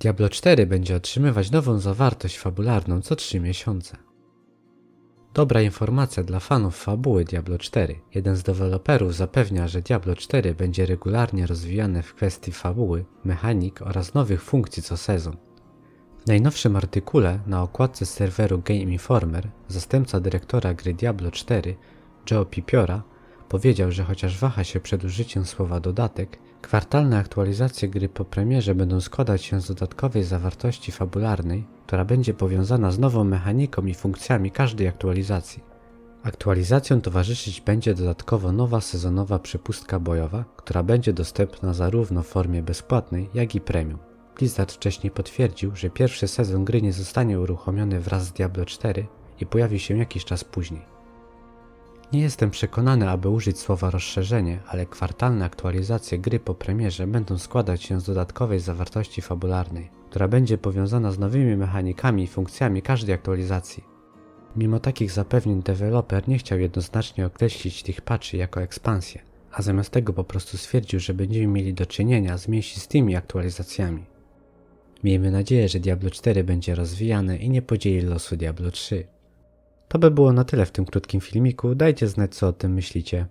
Diablo 4 będzie otrzymywać nową zawartość fabularną co 3 miesiące. Dobra informacja dla fanów fabuły Diablo 4. Jeden z deweloperów zapewnia, że Diablo 4 będzie regularnie rozwijane w kwestii fabuły, mechanik oraz nowych funkcji co sezon. W najnowszym artykule na okładce serweru Game Informer zastępca dyrektora gry Diablo 4, Joe Pipiora, powiedział, że chociaż waha się przed użyciem słowa dodatek, kwartalne aktualizacje gry po premierze będą składać się z dodatkowej zawartości fabularnej, która będzie powiązana z nową mechaniką i funkcjami każdej aktualizacji. Aktualizacją towarzyszyć będzie dodatkowo nowa sezonowa przepustka bojowa, która będzie dostępna zarówno w formie bezpłatnej, jak i premium. Blizzard wcześniej potwierdził, że pierwszy sezon gry nie zostanie uruchomiony wraz z Diablo 4 i pojawi się jakiś czas później. Nie jestem przekonany, aby użyć słowa rozszerzenie, ale kwartalne aktualizacje gry po premierze będą składać się z dodatkowej zawartości fabularnej, która będzie powiązana z nowymi mechanikami i funkcjami każdej aktualizacji. Mimo takich zapewnień deweloper nie chciał jednoznacznie określić tych patchy jako ekspansję, a zamiast tego po prostu stwierdził, że będziemy mieli do czynienia z mięsistymi aktualizacjami. Miejmy nadzieję, że Diablo 4 będzie rozwijane i nie podzieli losu Diablo 3. To by było na tyle w tym krótkim filmiku, dajcie znać co o tym myślicie.